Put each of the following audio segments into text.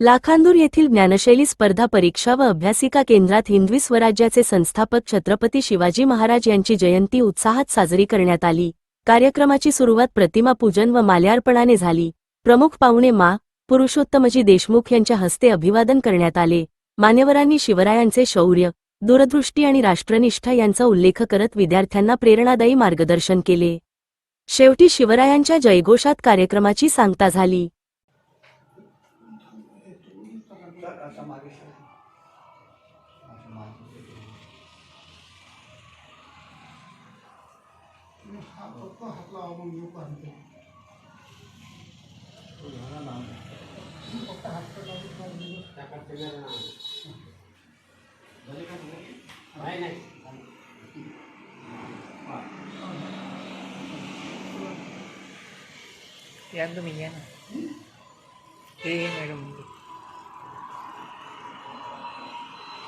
लाखांदूर येथील ज्ञानशैली स्पर्धा परीक्षा व अभ्यासिका केंद्रात हिंदवी स्वराज्याचे संस्थापक छत्रपती शिवाजी महाराज यांची जयंती उत्साहात साजरी करण्यात आली. कार्यक्रमाची सुरुवात प्रतिमा पूजन व माल्यार्पणाने झाली. प्रमुख पाहुणे मा. पुरुषोत्तमजी देशमुख यांच्या हस्ते अभिवादन करण्यात आले. मान्यवरांनी शिवरायांचे शौर्य दूरदृष्टी आणि राष्ट्रनिष्ठा यांचा उल्लेख करत विद्यार्थ्यांना प्रेरणादायी मार्गदर्शन केले. शेवटी शिवरायांच्या जयघोषात कार्यक्रमाची सांगता झाली. या तुम्ही या ना ते मॅडम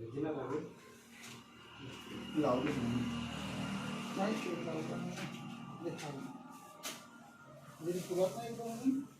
그 지나가고. ਲਾਉ ਕੇ ਸੁਣ ਮੈਂ ਸ਼ੇਅਰ ਕਰੂੰਗਾ ਦੇਖਾਂਗਾ। ਮੇਰੀ ਪੂਰਾ ਟਾਈਮ ਕਰੂੰਗਾ